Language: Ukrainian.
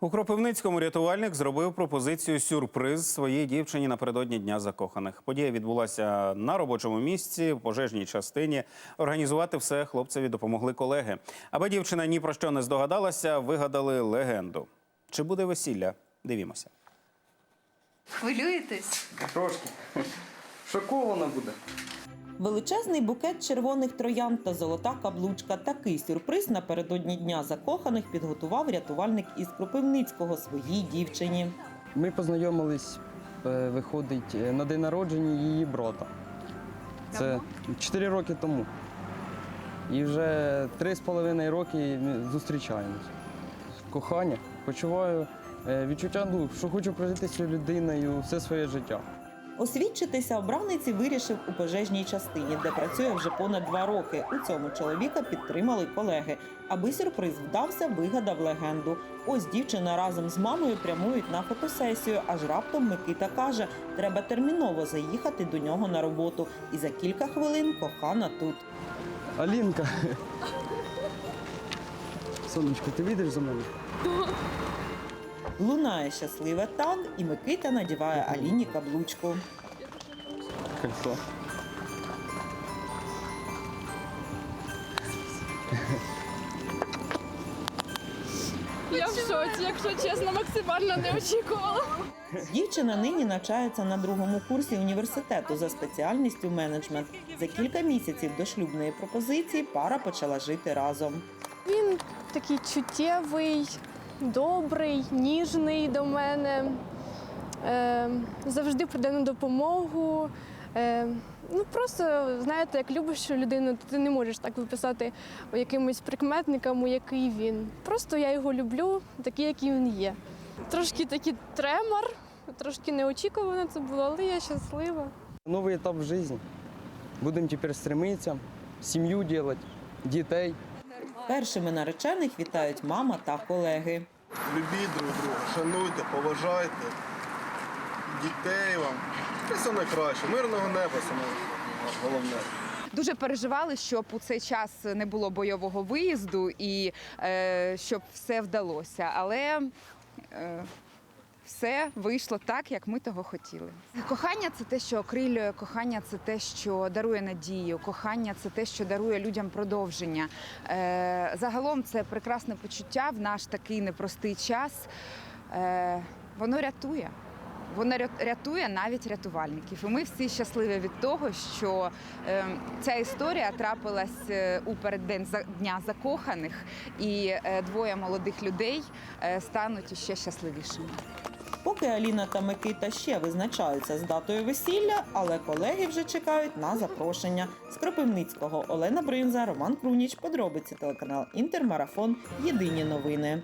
У Кропивницькому рятувальник зробив пропозицію сюрприз своїй дівчині напередодні дня закоханих. Подія відбулася на робочому місці в пожежній частині. Організувати все хлопцеві допомогли колеги. Аби дівчина ні про що не здогадалася, вигадали легенду. Чи буде весілля? Дивімося. Хвилюєтесь? Трошки. Шокована буде. Величезний букет червоних троян та золота каблучка. Такий сюрприз напередодні дня закоханих підготував рятувальник із Кропивницького своїй дівчині. Ми познайомились, е, виходить, е, на день народження її брата. Це 4 роки тому. І вже 3,5 роки ми зустрічаємось. Кохання. Почуваю е, відчуття, ну, що хочу прожити з цією людиною все своє життя. Освідчитися обраниці вирішив у пожежній частині, де працює вже понад два роки. У цьому чоловіка підтримали колеги. Аби сюрприз вдався, вигадав легенду. Ось дівчина разом з мамою прямують на фотосесію. Аж раптом Микита каже, треба терміново заїхати до нього на роботу. І за кілька хвилин кохана тут. Алінка. Сонечко, ти вийдеш за мене? Лунає щасливе тан, і Микита надіває Аліні каблучку. Кольцо. Я в шоці, якщо чесно, максимально не очікувала. Дівчина нині навчається на другому курсі університету за спеціальністю менеджмент. За кілька місяців до шлюбної пропозиції пара почала жити разом. Він такий чуттєвий, добрий, ніжний до мене. Е, завжди прийде на допомогу. Е, ну просто знаєте, як любиш людину, то ти не можеш так виписати якимось прикметникам, який він. Просто я його люблю, такий, який він є. Трошки такий тремор, трошки неочікувано це було, але я щаслива. Новий етап в житті. Будемо тепер стремитися, сім'ю робити, дітей. Першими наречених вітають мама та колеги. Любіть друг друга, шануйте, поважайте дітей вам. Це все найкраще. Мирного неба саме головне. Дуже переживали, щоб у цей час не було бойового виїзду і е, щоб все вдалося. Але е, все вийшло так, як ми того хотіли. Кохання це те, що окрилює, кохання це те, що дарує надію, кохання це те, що дарує людям продовження. Е, загалом це прекрасне почуття в наш такий непростий час. Е, воно рятує. Воно рятує навіть рятувальників. І ми всі щасливі від того, що е, ця історія трапилась е, у переддень дня закоханих, і е, двоє молодих людей е, стануть іще щасливішими. Поки Аліна та Микита ще визначаються з датою весілля, але колеги вже чекають на запрошення. З Кропивницького Олена Бринза, Роман Круніч, подробиці телеканал Інтермарафон. Єдині новини.